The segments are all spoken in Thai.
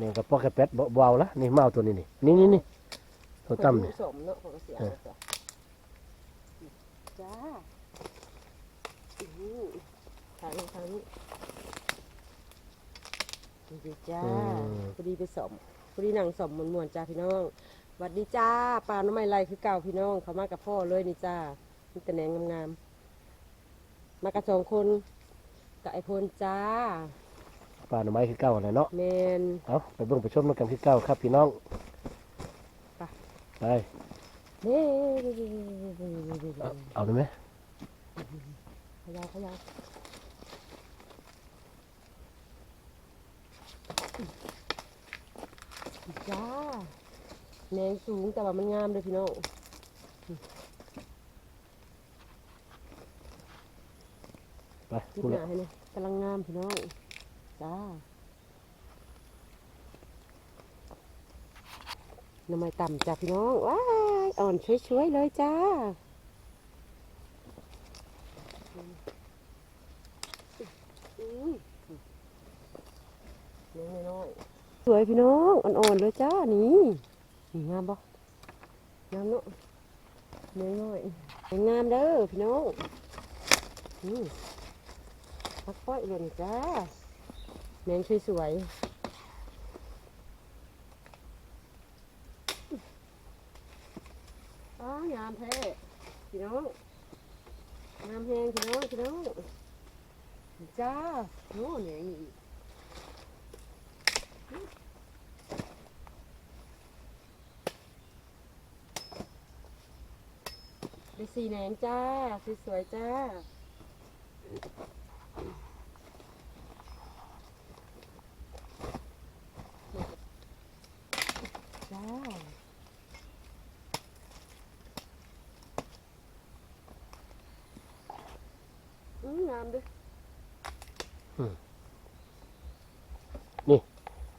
นี่กับปอกแกเป็ดบ่บ่เอาละนี่มาเอาตัวนี้นี่นี่นี่นี่ตัวต่ำนี่สมเนาะของเสียเออจ้ะจ้าอื้อทางนี้ทางนี้ดีจ้าพอดีไปสมพอดีนั่งสมมวนๆจ้าพี่น้องหวัดดีจ้าปลาหน้ำไม้ไรคือเก่าพี่น้องเขามากับพ่อเลยนี่จ้ามีแต่แหนงงามๆมากับสองคนกับไอพลจ้า ปลาหน่อไม้คือเก่าแหละเนาะแมน เอาไปเบิ่งไปชมนำกันคือเก่าครับพี่น้องไป ไปเด้เอาเอาได้ไหมขยาวขยาวจ้าแหนงสูงแต่ว่ามันงามเลยพี่น้องไปคิดพูดหแล้น้าวให้เนี่ยกำลังงามพี่น้อง จ้าน้ำไม้ต่ำจ้าพี่น้อง ว้าย อ่อนช่วยๆเลยจ้าอืมเลี้ยน้อยสวยพี่น้อง อ่อนๆเลยจ้า นี่นี่งามปะงามเนาะเลี้ยน้อยงามเด้อพี่น้องอืมพักป้อยเลยจ้า แมงสวยๆอ้างามแท้พี่น้องงามแหงพี่น้องพี่น้องจ้าโอ้เนี่ยอีกได้สีแหนงจ้าสวยๆจ้าอืมงามเด้วย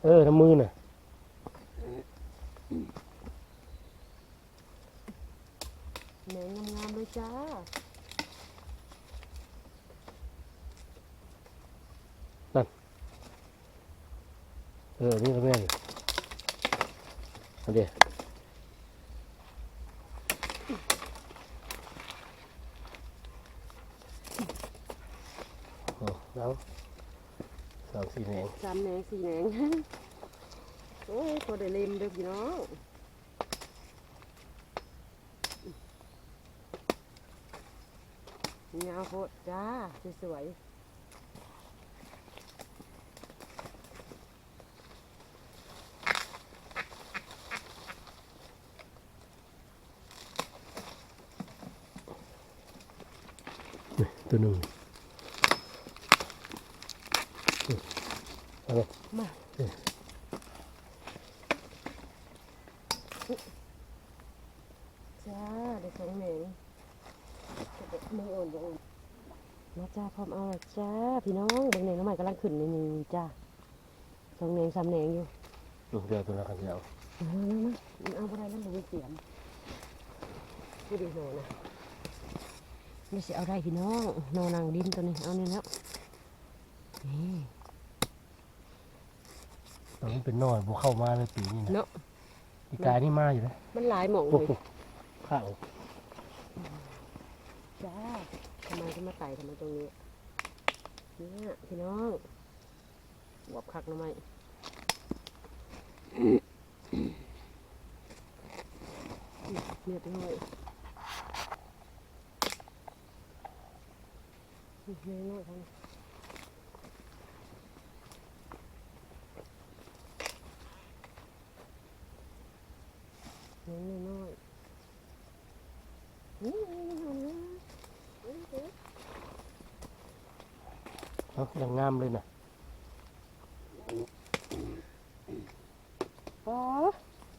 เออน้ำมือน่ะแหนงงามๆเลยจ้าเออ นี่ก็แม่นเอาเดี๋ยวเอา แล้วสามสี่แหนงสามแหนงสี่แหนงโอ้ยพอได้เล่มเด้อพี่น้องงามโพดจ้าสวยนี่ตัวหนึ่งนี่เอาเลย ๆ มาเออจ้าได้สองแหนงมืออ่อนบ่อ่อนมาจ้าพร้อมเอาละจ้าพี่น้องเบางแหนงน้ำใหม่กำลังขึ้นนี่นี่จ้าสองแหนงสามแหนงอยู่นี่เดี๋ยวตัวละกันเดียวเอามามามันเอาอะไรแล้วมันเสียมพูดดีโหนะนี่สิเอาได้พี่น้องโนนางดินตัวนี้เอานี่แล้วนี่ ตอนนี้เป็นน้อยบุเข้ามาในปีนี้นะเนาะปีกายนี่มาอยู่นะมันหลายหม่องเลโอ้ยโหข้าวจ้าทำไมจะมาไต่ทำไมตรงนี้เนี่ยพี่น้องบวบคักหน่อไม้เนี่ยพี่น้อยนี่น้อยๆทางนี่น้อยๆนี่น้อยๆ เอายังงามเลยนะอ๋อ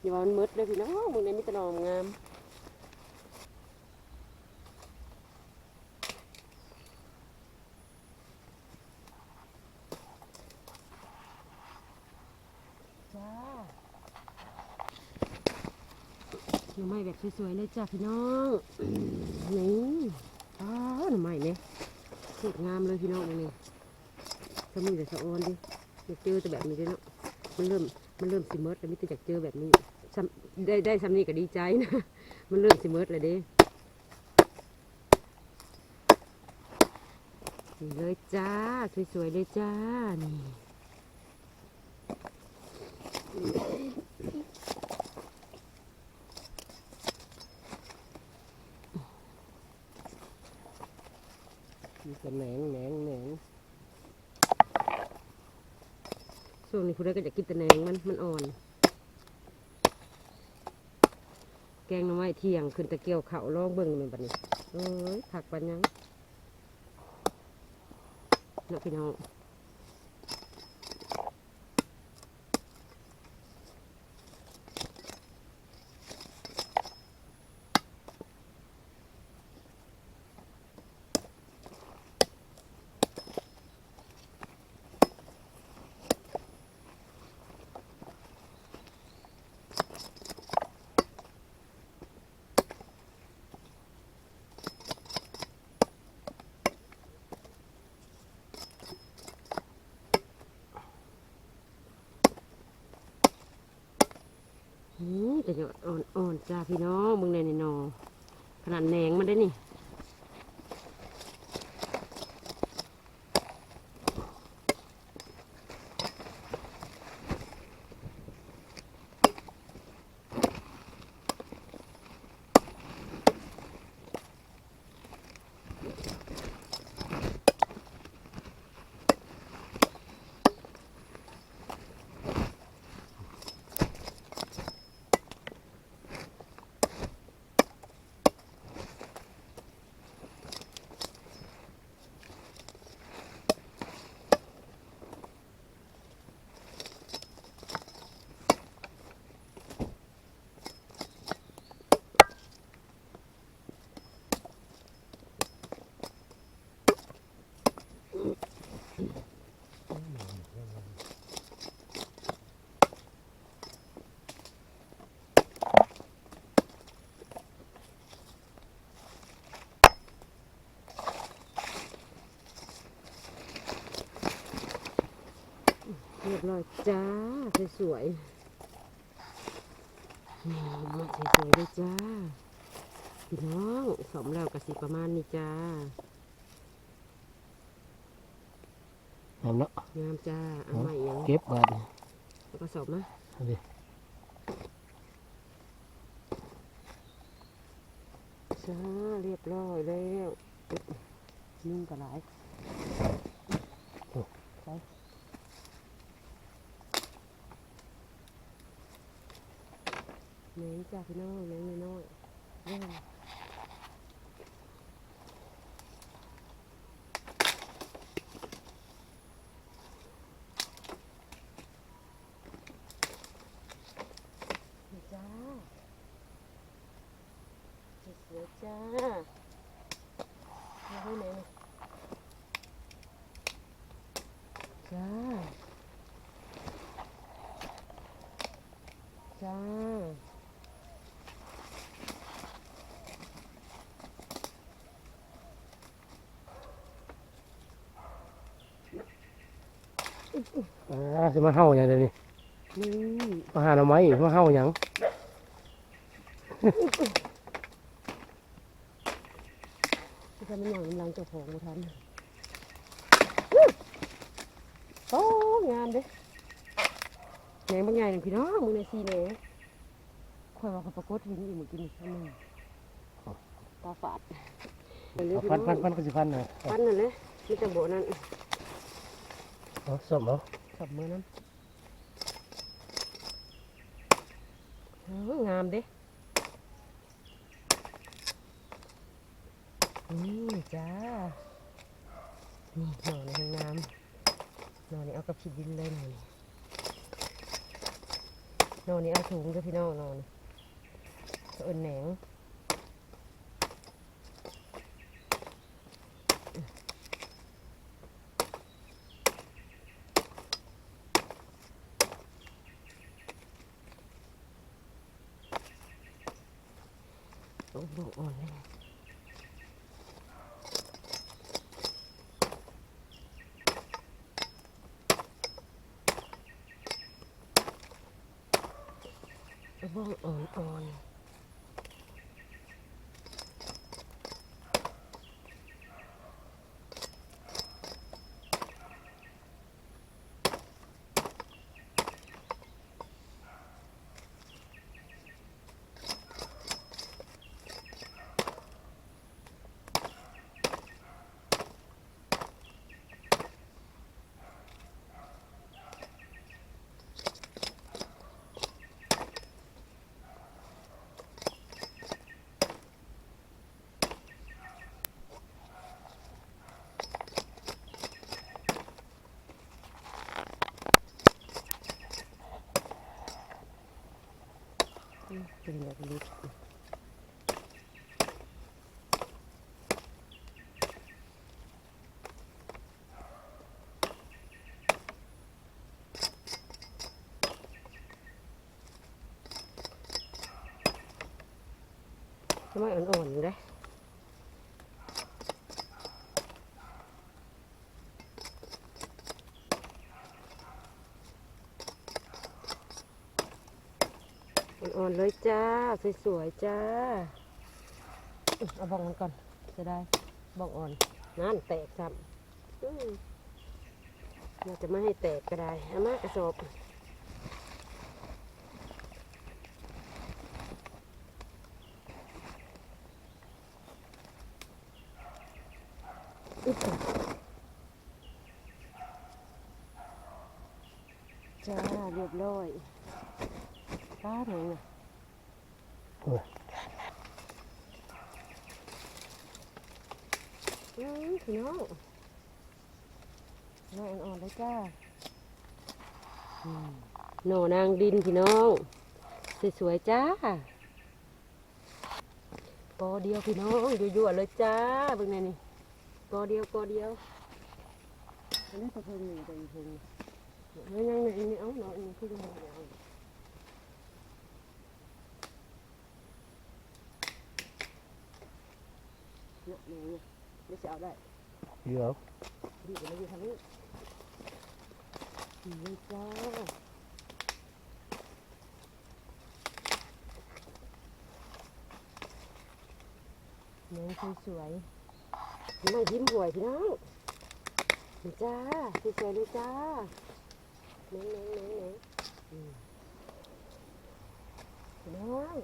อย่าว่ามันมืดเลยพี่น้องมึงในมิตรนอมงามจ้าหน่อไม้แบบสวยๆเลยจ้าพี่น้องนี่อ๋อหน่อไม้เนี่ยสวยงามเลยพี่น้องนี่ ถ้ามีแต่สะออนดิอยากเจอแต่แบบนี้ด้วยเนาะมันเริ่มมันเริ่มสิเมิร์ดแล้วมิตรจากเจอแบบนี้ได้ได้ซ้ำนี้ก็ดีใจนะ มันเริ่มสิเมิร์ดเลยเด้นี่เลยจ้า สวยๆเลยจ้า นี่มีแต่แหนงแหนงแหนง ช่วงนี้คุณได้ก็จะกินแต่แหนงมันมันอ่อน แกงน้ำไม้เที่ยงขึ้นตะเกียวเข่าลองเบิ่งแมันบัดนี้เอ้ยผักปันยังนาะพี่น้อง อืม แต่จะอ่อนอ่อนจ้าพี่น้องมึงในในนอขนาดแหนงมันได้นี่ เรียบร้อยจ้า สวยๆนี่มาสวยๆเลยจ้า พี่น้องสมแล้วกสิประมาณนี้จ้างามเนาะงามจ้าเอาใหม่ยังเก็บบาดนี่แล้วก็สอบมาเอาดิจ้าเรียบร้อยแล้วนึ่งกระไรใส่ น้นจ้าพี่น้องเน้นน้อยๆเร่งนี่จ้าสวยๆจ้ามาให้ไหนอยจ้าจ้า อ่าสิมาเฮาหยังเดี๋ยวนี้นี่มาหาหน่อไม้อีกมาเฮาหยังที่ทำมันอย่างกำลังเจ้าของมาทันโอ้งามเด้แหนงบางอย่างพี่น้องมึงในซีเลยคอยว่าเขาประกฏเห็นอีกเมื่อกี้นี่อันหนึงตาฝาดไปเลยเอาพี่พัน้นองพันพันก็สิพันนะพันนั่นเลยมีแต่โบนั่น เอาส้มเอาสับมือนั้นงามเด้นี่จ้า นี่หน่อในห้องน้ำหน่อนี่เอากับขีดดินเลยหน่อนี่หน่อนี่เอาถุงเด้อพี่น้องหน่อนี่เอินแหนง Oh oh oh. Oh oh oh. นเลยเอาบ้ องอ่อนเลยจ้า สวยๆจ้า เอาบองมันก่อนจะได้บองอ่อน นั่นแตกซ้ำอืมเราจะไม่ให้แตกก็ได้เอามากระสอบจ้าเรียบร้อยป้าหนูน่ะโอ้ย อืมพี่น้องน้อยอ่อนเลยจ้าหน่อนางดินพี่น้อง สวยๆจ้ากอเดียวพี่น้องยั่วๆเลยจ้าเบิ่งแน่นี่กอเดียวกอเดียวอันนี้ตะเพิงนี่ตะเพิงนี่ยังยังไงนี่เอาเนาะอันนี่คือยังไง เอะนี่ไม่ใช่เอาได้เดี๋ยวดีกว่าเราอยู่ทางนี้นี่จ้าน้องสวยๆน้องยิ้มหวยพี่น้องนี่จ้าสวยๆเลยจ้าเน้นเน้นเน้นเน้อืมพี่น้อง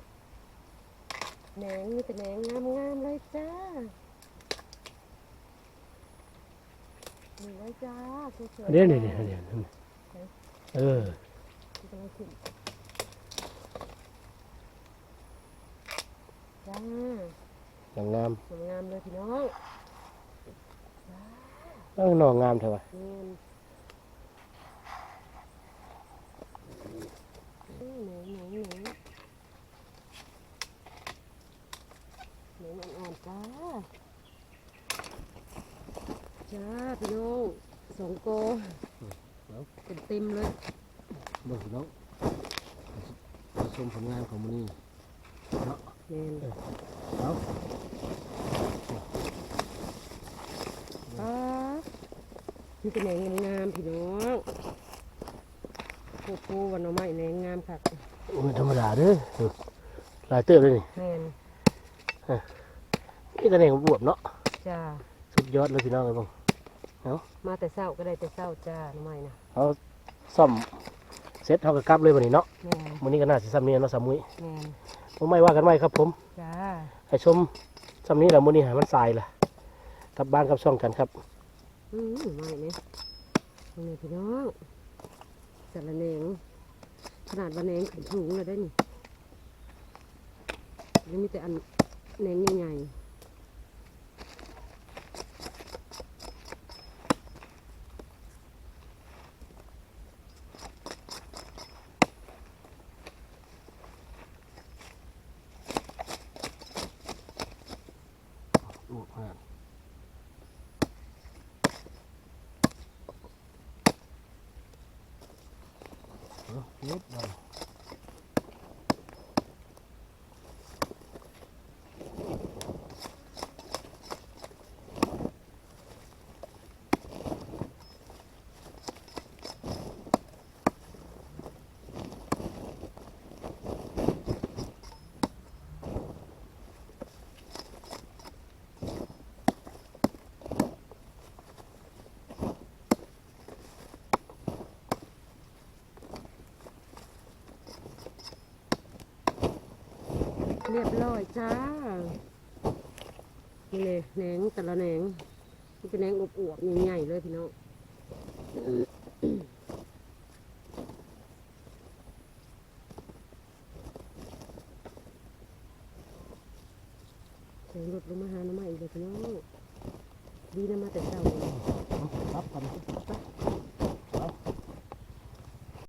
แหนงมีแต่แหนงงามๆเลยจ้านี่เลยจ้าสวยๆเดี๋ยวเดี๋ยวเดี๋ยวเดี๋ยวเออกำลังขึ้นจ้าอย่างงามสวยงามเลยพี่น้องเออหน่องามเถอะวะเงินหนูหนูหนูหนูหนูอ่อนๆจ้า จ้าพี่น้องสองโกเต็มเต็มๆเลยเบิ่งพี่น้องชมผลงานของมันนี่เนาะแม่นเอาป้านี่เป็นแหนงงามๆพี่น้องโคโค่วันเอาไม้แหนงงามค่ะโอ้ยธรรมดาเด้อเออหลายเติบเลยนี่แม่นนี่ตะเน่งบวบเนาะจ้าสุดยอดเลยพี่น้องเลยบ้ง มาแต่เช้าก็ได้แต่เช้าจ้าหน้ำไม้นะเขาซ่อมเสร็จเขาก็กลับเลยวันนี้เนาะแม่นวันนี้ก็น่าสิซ้ำนี้เนาะสามมุ้ยแม่นผมไม่ว่ากันไว้ครับผม จ้าให้ชมซ้ำนี้แหละมื้อนี้หามันทรายล่ะกลับบ้านกลับช่องกันครับ อืมไม้เนี่ยนี่พี่น้องสารแหนงขนาดวันแหนงขึ้นสูงเลยได้นี่ยังมีแต่อันแหนงใหญ่โอ้ฮะเอาเย็บเอา เรียบร้อยจ้านี่เลยแหนงแต่ละแหนงมันเป็นแหนงอวบๆใหญ่ๆเลยพี่น้อง